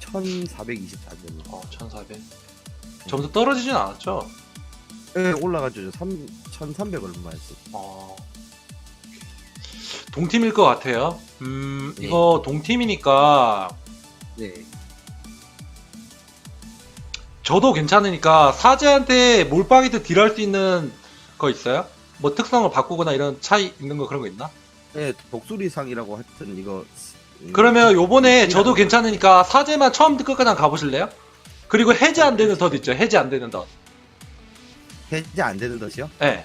1424점. 어, 1400. 점수 떨어지진 않았죠? 네, 올라가죠. 3, 1300 얼마였어. 어. 동팀일 것 같아요. 음, 네. 이거 동팀이니까 네. 저도 괜찮으니까 사제한테 몰빵이드 딜할 수 있는 거 있어요? 뭐 특성을 바꾸거나 이런 차이 있는 거 그런 거 있나? 네, 독수리상이라고 하여튼 이거. 음, 그러면 요번에 독수리상. 저도 괜찮으니까 사제만 처음부터 끝까지 한번 가보실래요? 그리고 해제 안 되는 덧 있죠? 해제 안 되는 덧. 해제 안 되는 덧이요? 예.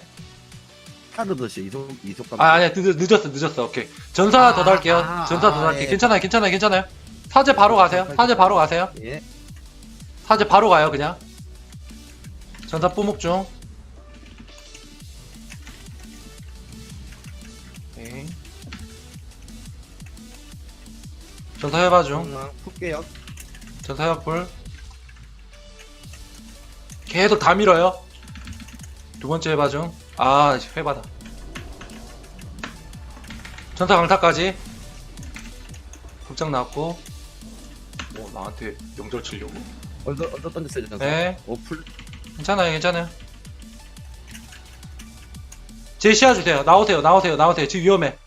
하드 덧이 이속, 이속감. 아, 아니야. 늦, 늦었어, 늦었어. 오케이. 전사 더 달게요. 아, 전사 더 아, 달게. 예. 괜찮아요, 괜찮아요, 괜찮아요. 사제 바로 가세요. 사제 바로 가세요. 예. 사제 바로 가요, 그냥. 전사 뿜목 중. 전사 해봐 중. 중앙 풀게요. 전사 해볼풀. 계속 다 밀어요. 두 번째 해봐 중. 아, 회바다. 전사 강타까지. 급장 나왔고. 오, 나한테 명절 치려고. 언더, 언더 던졌어요, 전사. 네. 오, 풀. 괜찮아요, 괜찮아요. 제시아 주세요. 나오세요, 나오세요, 나오세요. 지금 위험해.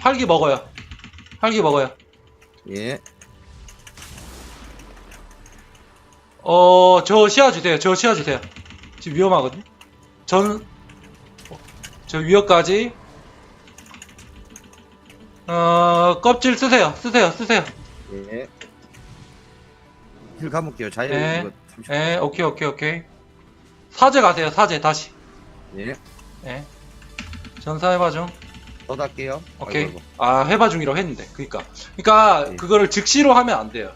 활기 먹어요. 활기 먹어요. 예. 어, 저 시야 주세요. 저 시야 주세요. 지금 위험하거든. 전, 어, 저 위협까지. 어, 껍질 쓰세요. 쓰세요, 쓰세요. 예. 힐 감을게요. 자유 네. 이거 30. 예, 오케이, 오케이, 오케이. 사제 가세요, 사제, 다시. 예. 예. 전사 해봐 중. 더 달게요. 오케이. 아이고, 아, 해봐 중이라고 했는데. 그니까. 그니까, 네. 그거를 즉시로 하면 안 돼요.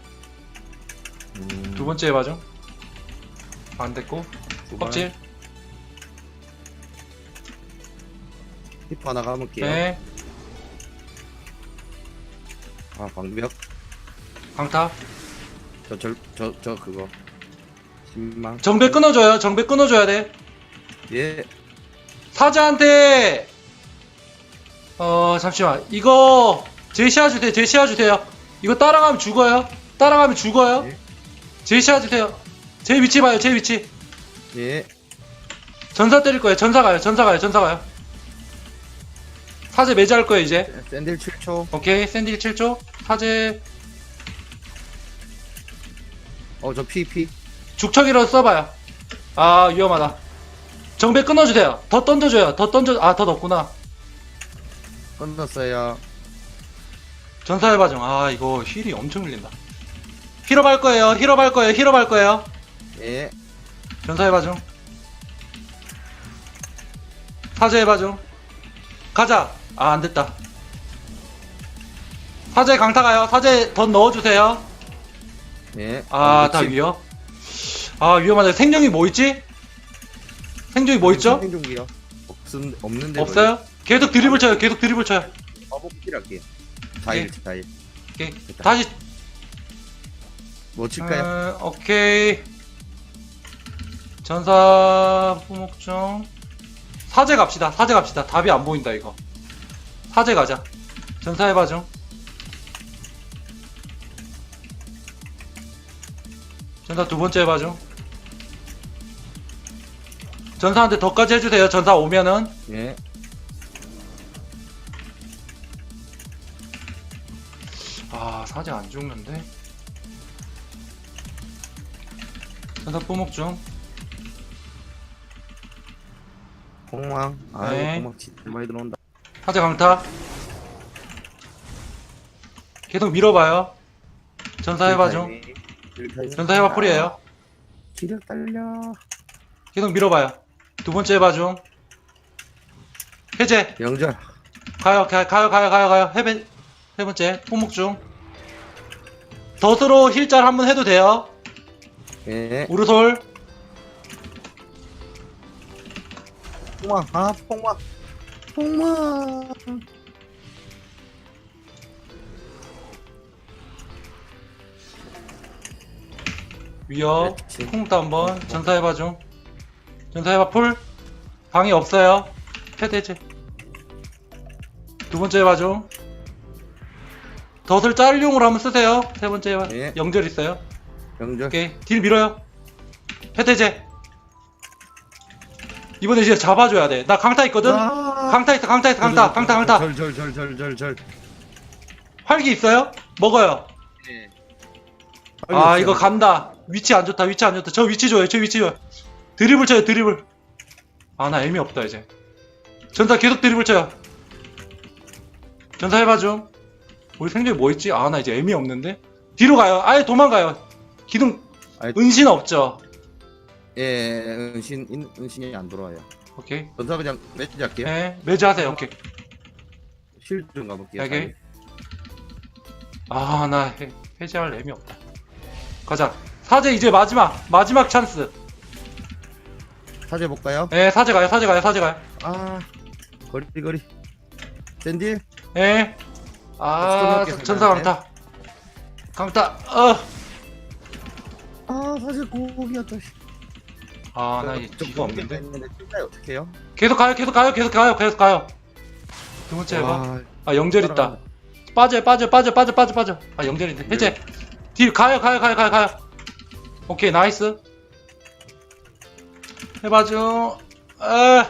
아이고. 음, 두 번째 해봐 중. 안 됐고. 두 번. 껍질. 힙 하나 감을게요. 네. 아, 방벽. 강타. 저, 저, 저, 저, 그거. 신망. 정배 끊어줘요. 정배 끊어줘야 돼. 예. 사자한테 어 잠시만. 이거 제시아 주세요 제시아 주세요. 이거 따라가면 죽어요? 따라가면 죽어요? 예. 제시아 주세요. 제 위치 봐요 제 위치. 예. 전사 때릴 거예요. 전사 가요 전사 가요 전사 가요. 사제 매주할 거예요 이제. 샌들 7초. 오케이 샌디 7초. 사제. 어, 저 PP. 죽척이라도 써봐요. 아 위험하다. 정배 끊어주세요. 더 던져줘요. 더 던져 아 더 넣구나 끝났어요. 전사의 과정 아 이거 힐이 엄청 밀린다 힐업 할 거예요 힐업 할 거예요 힐업 할 거예요 예. 전사의 과정 사제의 과정 가자 아 안 됐다 사제 강타 가요 사제 덧 넣어주세요 예. 아 다 위험 아 위험하다 생명이 뭐 있지? 생존이 뭐 있죠? 생존기요. 없은, 없는데. 없어요? 계속 드리블 쳐요 계속 드리블 쳐요 바보 필할게요. 자일, 자일. 오케이 됐다. 다시 뭐 칠까요? 어, 오케이. 전사 후목중 사제 갑시다. 사제 갑시다. 답이 안 보인다 이거. 사제 가자. 전사 해봐 중. 전사 두 번째 해봐 중. 전사한테 더까지 해주세요. 전사 오면은 예. 아 사제 안 죽는데. 전사 뿌목 중. 공망. 아, 네. 네. 공망 진짜 많이 들어온다. 사제 강타. 계속 밀어봐요. 전사 해봐 중. 전사 해봐 풀이에요. 기력 달려. 계속 밀어봐요. 두 번째 해봐 중. 해제. 영절. 가요, 가, 가요, 가요, 가요, 가요. 해배, 세 번째. 포목 중. 덫으로 힐짤 한번 해도 돼요. 예. 우르솔. 폭망. 아, 폭망. 폭망. 위협. 그렇지. 콩도 한번. 전사 해봐 중. 전사 해봐 풀. 방이 없어요. 해제. 두 번째 해봐 중. 덫을 짤용으로 한번 쓰세요. 세 번째 예. 영절 있어요. 영절. 오케이 딜 밀어요. 해태제. 이번에 이제 잡아줘야 돼. 나 강타 있거든. 아. 강타 있어, 강타 있어, 강타, 강타, 강타. 절절절절절절. 활기 있어요? 먹어요. 예. 아 이거 간다. 위치 안 좋다, 위치 안 좋다. 저 위치 줘요, 저 위치 줘요. 드리블 쳐요, 드리블. 아 나 애미 없다 이제. 전사 계속 드리블 쳐요. 전사 해봐 좀. 우리 생존이 뭐 있지? 아 나 이제 애미 없는데. 뒤로 가요. 아예 도망가요. 기둥 아이. 은신 없죠. 예, 은신 인- 은신이 안 돌아와요. 오케이. 전사 그냥 매치 할게요. 네, 매주 하세요. 오케이. 실드 좀 가볼게요. 오케이. 아, 나 해, 해제할 애미 없다. 가자. 사제 이제 마지막, 마지막 찬스. 사제 볼까요? 예, 사제 가요, 사제 가요, 사제 가요. 아, 거리 거리. 샌딜. 예. 아, 수고하셨습니다. 전사 강타. 강타, 어. 아, 사제 고기였다. 아, 나 이제 기가 없는데. 진짜 어떡해요? 계속 가요, 계속 가요, 계속 가요, 계속 가요. 두 번째 해봐. 와, 아, 영절 있다. 빠져, 빠져, 빠져, 빠져, 빠져, 빠져. 아, 영절인데. 해제. 딜, 가요, 가요, 가요, 가요, 가요. 오케이, 나이스. 해봐줘. 에.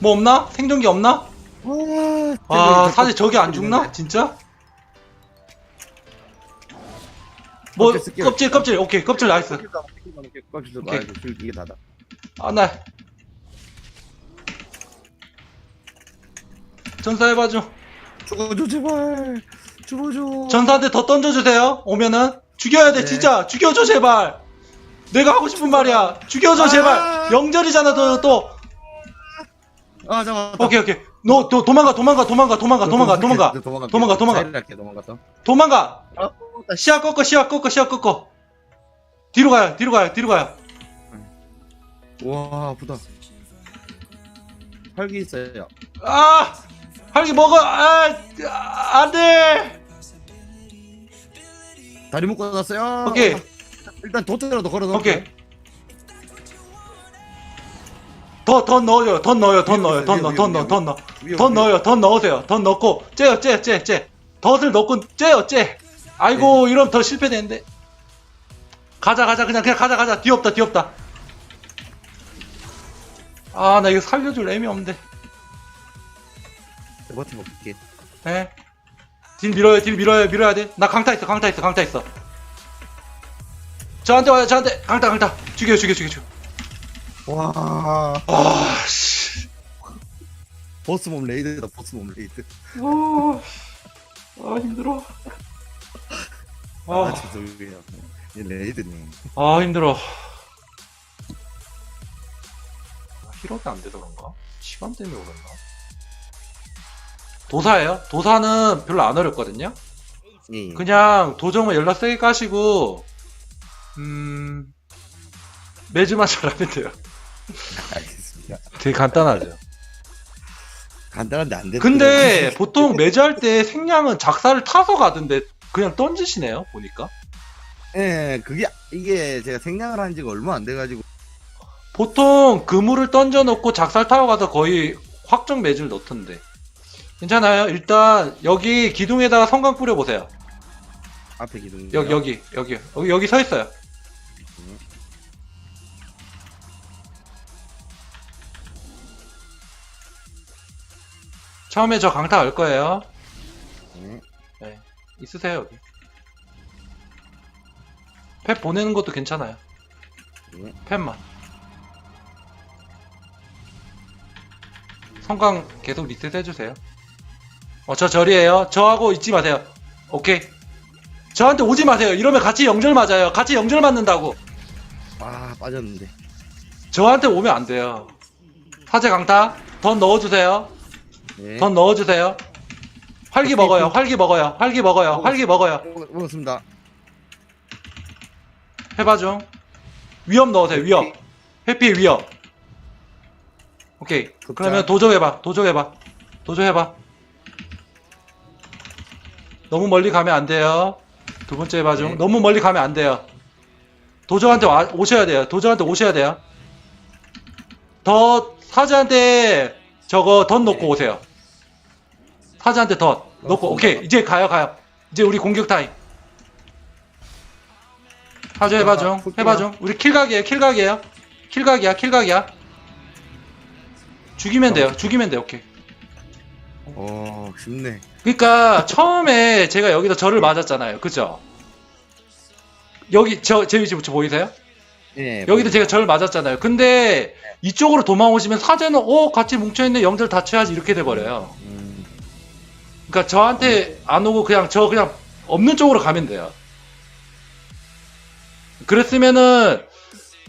뭐 없나? 생존기 없나? 와, 아, 사실 저기 안 죽나? 진짜? 뭐, 껍질 쓸게요. 껍질, 껍질. 오케이, 껍질 나이스. 껍질도 오케이. 말고 줄 이게 다다. 아, 나. 전사해봐줘. 죽어줘 제발. 죽어줘. 전사한테 더 던져주세요. 오면은 죽여야 돼 네. 진짜 죽여줘 제발. 내가 하고 싶은 말이야. 죽여줘 아. 제발. 영절이잖아 또 또. 아, 잠깐. 오케이 오케이. 너, 너 도망가 도망가 도망가 도망가 도망가 도망가 도망가. 도망가, 도망가. 사이를 도망갔다. 도망가. 아, 시야 꺾어 시야 꺾어 시야 꺾어. 뒤로 가요 뒤로 가요 뒤로 가요. 와, 아프다. 활기 있어요. 아 활기 먹어. 아 안돼. 다리 묶어 놨어요. 오케이 일단 도트라도 걸어 놓을게요. 오케이. 더 더 넣어요 더 넣어요 더 넣어요 더 넣어 더 넣어 더 넣어. 더. 넣어요, 더 넣으세요. 더 넣고, 째요, 째, 째, 째. 덫을 넣고, 째요, 째. 아이고, 네. 이러면 더 실패되는데. 가자, 가자, 그냥, 그냥 가자, 가자. 뒤없다, 뒤없다. 아, 나 이거 살려줄 애미 없는데. 버튼 볼게. 에? 딜 밀어요, 딜 밀어요, 밀어야 돼. 나 강타 있어, 강타 있어, 강타 있어. 저한테 와요, 저한테. 강타, 강타. 죽여, 죽여, 죽여, 죽여. 와, 아, 씨. 보스몸 레이드다. 보스몸 레이드. 아, 아 힘들어. 아, 아, 죄송해요. 이 레이드네. 아 힘들어. 힐업이 안 돼서 그런가? 시간 때문에 그런가? 도사예요? 도사는 별로 안 어렵거든요? 예. 그냥 도정을 연락 세게 까시고, 음, 매주만 잘하면 돼요. 알겠습니다. 되게 간단하죠. 간단한데 안 돼. 근데 보통 매주 할때 생량은 작사를 타서 가던데 그냥 던지시네요, 보니까. 예, 그게 이게 제가 생략을 한 지가 얼마 안 돼가지고 보통 그물을 던져놓고 작살 타고 가서 거의 확정 매질 넣던데. 괜찮아요. 일단 여기 기둥에다가 성광 뿌려보세요. 앞에 기둥. 여기 여기 여기 여기 여기 서 있어요. 처음에 저 강타 갈 거예요. 네. 있으세요 여기. 펫 보내는 것도 괜찮아요. 네. 펫만. 성광 계속 리셋 해주세요. 어, 저 절이에요. 저하고 잊지 마세요. 오케이. 저한테 오지 마세요. 이러면 같이 영절 맞아요. 같이 영절 맞는다고. 아 빠졌는데. 저한테 오면 안 돼요. 사제 강타. 던 넣어주세요. 네. 던 넣어주세요. 활기 먹어요. 활기 먹어요. 활기 먹어요. 활기 먹어요. 먹- 먹었습니다. 해봐 좀. 위험 넣으세요. 위험. 회피 위험. 오케이. 급장. 그러면 도저해봐. 도저해봐. 도저해봐. 너무 멀리 가면 안 돼요. 두 번째 해봐 좀. 네. 너무 멀리 가면 안 돼요. 도저한테 와- 오셔야 돼요. 도저한테 오셔야 돼요. 더 사자한테 저거 덧 놓고 네. 오세요. 사자한테 덧. 놓고 오케이 이제 가요 가요. 이제 우리 공격 타임. 하죠 해봐 좀 해봐 좀. 우리 킬각이에요 킬각이에요. 킬각이야 킬각이야. 죽이면 돼요 죽이면 돼 오케이. 어 쉽네. 그러니까 처음에 제가 여기서 절을 맞았잖아요 그죠? 여기 저제 위치 보이세요? 예. 여기도 제가 절 맞았잖아요. 근데 이쪽으로 도망오시면 사제는 어 같이 뭉쳐있네 영절 다쳐야지 이렇게 돼버려요. 음, 그러니까 저한테 안 오고 그냥 저 그냥 없는 쪽으로 가면 돼요. 그랬으면은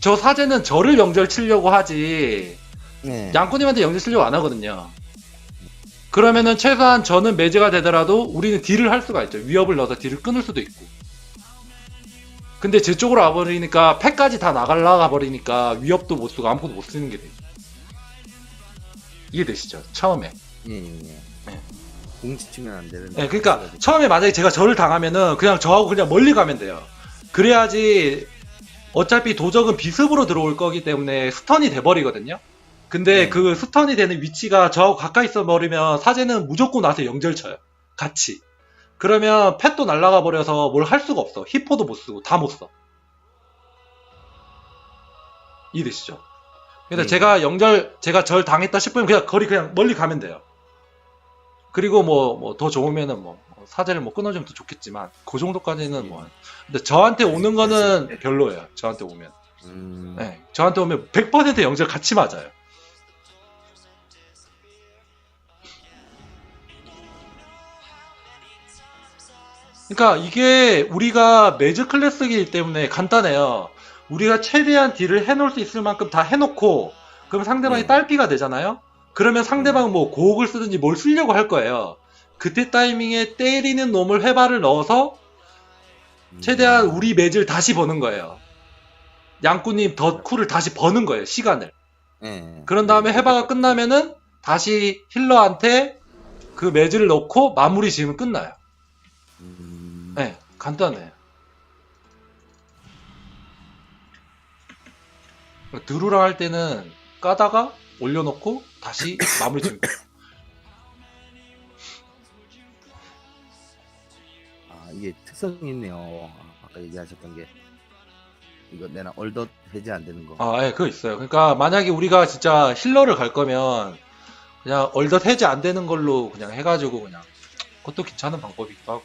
저 사제는 저를 영절 치려고 하지 네. 양꾼님한테 영절 치려고 안 하거든요. 그러면은 최소한 저는 매제가 되더라도 우리는 딜을 할 수가 있죠. 위협을 넣어서 딜을 끊을 수도 있고. 근데 제 쪽으로 와버리니까 패까지 다 나갈라가 버리니까 위협도 못 쓰고 아무것도 못 쓰는 게 돼요. 이해되시죠? 처음에. 예, 예, 예. 네. 공지 치면 안 되는데. 네, 그러니까 처음에 만약에 제가 저를 당하면은 그냥 저하고 그냥 멀리 가면 돼요. 그래야지 어차피 도적은 비습으로 들어올 거기 때문에 스턴이 돼버리거든요. 근데 네. 그 스턴이 되는 위치가 저하고 가까이 있어 버리면 사제는 무조건 와서 영절 쳐요. 같이. 그러면 팻도 날아가 버려서 뭘 할 수가 없어. 히포도 못 쓰고 다 못 써. 이해되시죠? 그래서 네. 제가 영절, 제가 절 당했다 싶으면 그냥 거리 그냥 멀리 가면 돼요. 그리고 뭐, 뭐, 더 좋으면은 뭐, 뭐 사제를 뭐 끊어주면 더 좋겠지만, 그 정도까지는 뭐. 근데 저한테 오는 거는 별로예요. 저한테 오면. 음, 네. 저한테 오면 100% 영절 같이 맞아요. 그러니까 이게 우리가 매즈 클래스이기 때문에 간단해요. 우리가 최대한 딜을 해놓을 수 있을 만큼 다 해놓고 그럼 상대방이 네. 딸피가 되잖아요. 그러면 상대방은 뭐 고옥을 쓰든지 뭘 쓰려고 할 거예요. 그때 타이밍에 때리는 놈을 회발을 넣어서 음. 최대한 우리 매즈를 다시 버는 거예요. 양꾼님 더 쿨을 다시 버는 거예요. 시간을. 예. 그런 다음에 해바가 끝나면은 다시 힐러한테 그 매즈를 넣고 마무리 지으면 끝나요. 음, 네, 간단해요. 드루랑 할 때는 까다가 올려놓고 다시 마무리 돼요. 아 이게 특성이 있네요. 아, 아까 얘기하셨던 게 이거 내가 얼덧 해제 안 되는 거. 아, 예, 그거 있어요. 그러니까 만약에 우리가 진짜 힐러를 갈 거면 그냥 얼덧 해제 안 되는 걸로 그냥 해가지고 그냥 그것도 괜찮은 방법이기도 하고.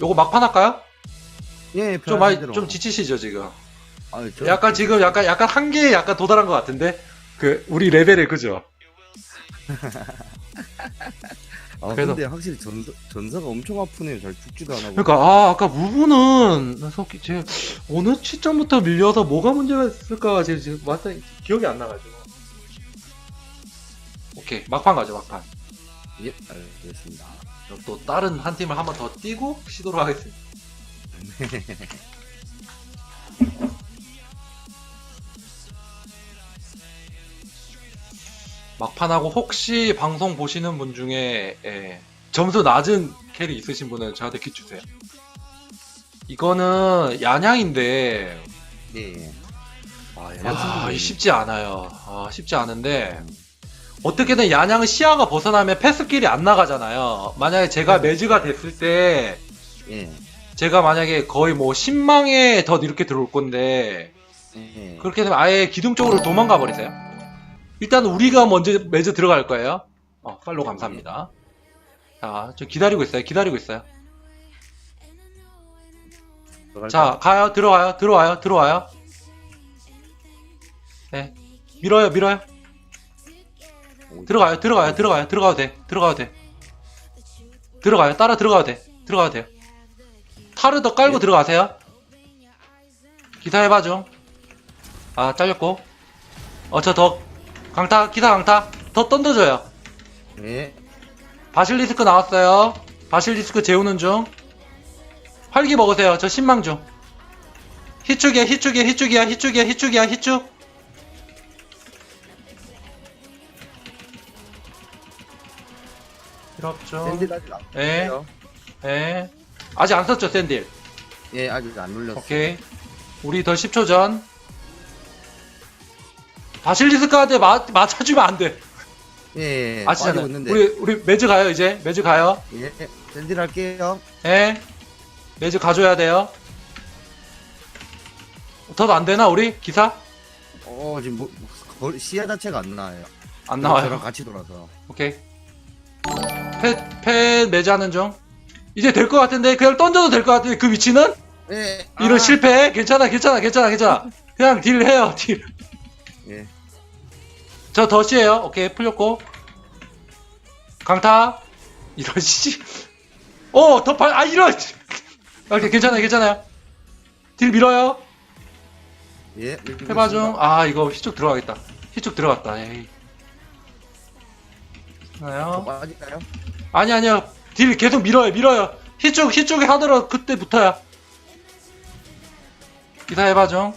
요거 막판 할까요? 예, 좀 많이 좀. 지치시죠 지금. 아유, 저- 약간 지금 약간 약간 한계에 약간 도달한 것 같은데 그 우리 레벨에 그죠? 아, 그래도- 근데 확실히 전서, 전서가 엄청 아프네요. 잘 죽지도 안 하고. 그러니까 아 아까 무브는 석기 제 어느 시점부터 밀려서 뭐가 문제가 있을까 지금 지금 맞다 기억이 안 나가지고. 오케이 막판 가죠 막판. 예, 알겠습니다. 그럼 또 다른 한 팀을 한 번 더 뛰고 시도를 하겠습니다. 막판하고 혹시 방송 보시는 분 중에 예, 점수 낮은 캐리 있으신 분은 저한테 퀴 주세요. 이거는 양양인데 예, 예. 아, 아, 이 쉽지 않아요. 아, 쉽지 않은데 어떻게든 양양은 시야가 벗어나면 패스길이 안 나가잖아요. 만약에 제가 매즈가 됐을 때 예. 제가 만약에 거의 뭐 10망에 더 이렇게 들어올 건데 예. 그렇게 되면 아예 기둥 쪽으로 도망가 버리세요. 일단 우리가 먼저 매즈 들어갈 거예요. 어, 팔로 감사합니다. 자, 저 기다리고 있어요. 기다리고 있어요. 자, 가요. 들어와요. 들어와요. 들어와요. 네. 밀어요. 밀어요. 오, 들어가요. 들어가요. 들어가요. 들어가도 돼. 들어가도 돼. 들어가요. 따라 들어가도 돼. 들어가도 돼요. 타르 더 깔고 예. 들어가세요. 기사해봐 좀. 아, 잘렸고. 어, 저 더. 강타, 기사 강타. 더 던져줘요. 예. 바실리스크 나왔어요. 바실리스크 재우는 중. 활기 먹으세요. 저 신망 중. 희축이야, 희축이야, 희축이야, 희축이야, 희축이야, 희축. 필요 없죠. 샌들 아직 안 예. 눌렸어요. 예. 아직 안 썼죠, 샌딜. 예, 아직 안 눌렸어. 오케이. 우리 더 10초 전. 바실리스크한테 맞, 맞춰주면 안 돼. 예, 예. 아시잖아요. 빠지고 있는데. 우리 우리 매즈 가요 이제 매즈 가요. 예, 예. 샌딜 할게요. 예. 매즈 가줘야 돼요. 더안 되나 우리 기사 어, 지금 뭐, 거리- 시야 자체가 안 나와요. 안 저랑 나와요. 같이 돌아서. 오케이. 펫 펫 매즈 하는 중. 이제 될 것 같은데 그냥 던져도 될 것 같은데 그 위치는 예. 이런 아. 실패 괜찮아 괜찮아 괜찮아 괜찮아 그냥 딜 해요 딜. 예. 저 덫이에요. 오케이 풀렸고 강타 이런 씨. 오 덧발 아 이런. 오케이 괜찮아요 괜찮아요. 딜 밀어요. 예. 해봐 중. 아 이거 희쪽 들어가겠다. 희쪽 들어갔다. 에이. 더 나요? 빠질까요? 아니 아니요. 딜 계속 밀어요 밀어요. 희쪽 희쪽에 하더라도 그때 붙어야. 기사 해봐 중.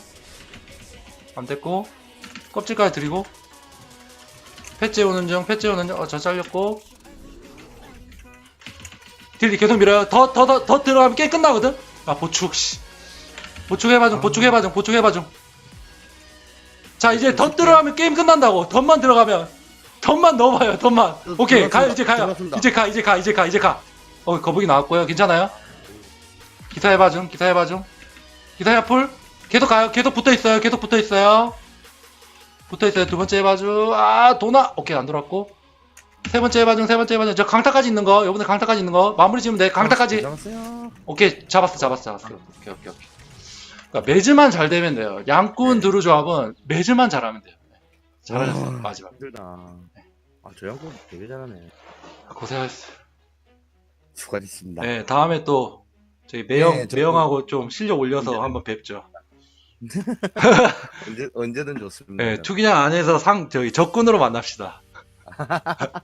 안 됐고 껍질까지 드리고. 패째 오는 중, 패째 오는 중. 어, 저 잘렸고. 딜 계속 밀어요. 더, 더, 더, 더 들어가면 게임 끝나거든? 아, 보축, 씨. 보축 해봐 중, 보축 해봐 중, 보축 해봐 중. 자, 이제 더 들어가면 게임 끝난다고. 덧만 들어가면. 덧만 넣어봐요, 덧만. 오케이, 가요, 이제 가요. 이제 가, 이제 가, 이제 가, 이제 가. 어, 거북이 나왔고요. 괜찮아요? 기사 해봐 중, 기사 해봐 중. 기사 해봐 풀. 계속 가요. 계속 붙어 있어요. 계속 붙어 있어요. 붙어 있어요. 두 번째 해봐주. 아, 도나. 오케이, 안 돌았고. 세 번째 해봐주, 세 번째 해봐주. 저 강타까지 있는 거. 요번에 강타까지 있는 거. 마무리 지으면 돼. 강타까지. 잡았어요. 오케이, 잡았어, 잡았어, 잡았어. 오케이, 오케이, 오케이. 그러니까 매즈만 잘 되면 돼요. 양꾼 네. 드루 조합은 매즈만 잘하면 돼요. 네. 잘하셨어 요. 아. 마지막. 힘들다. 아, 저 형도 되게 잘하네. 고생하셨어요. 수고하셨습니다. 네, 다음에 또 저희 매형, 네, 저도- 매형하고 좀 실력 올려서 네. 한번 뵙죠. 언제, 언제든 좋습니다. 네, 투기장 안에서 상, 저희 적군으로 만납시다.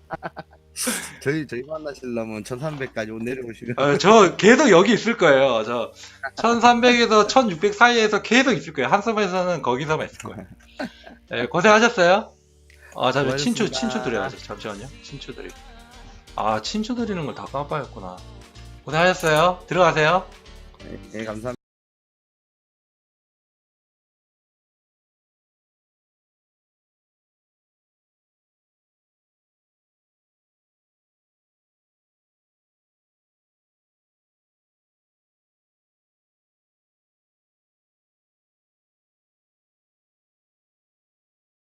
저희, 저희 만나시려면 1300까지 내려오시면. 어, 저 계속 여기 있을 거예요. 저 1300에서 1600 사이에서 계속 있을 거예요. 한섬에서는 거기서만 있을 거예요. 네, 고생하셨어요. 아, 잠시 친추. 친추 드려야죠. 잠시만요. 친추 드리. 아, 친추 드리는 걸 다 깜빡했구나. 고생하셨어요. 들어가세요. 네, 감사합니다.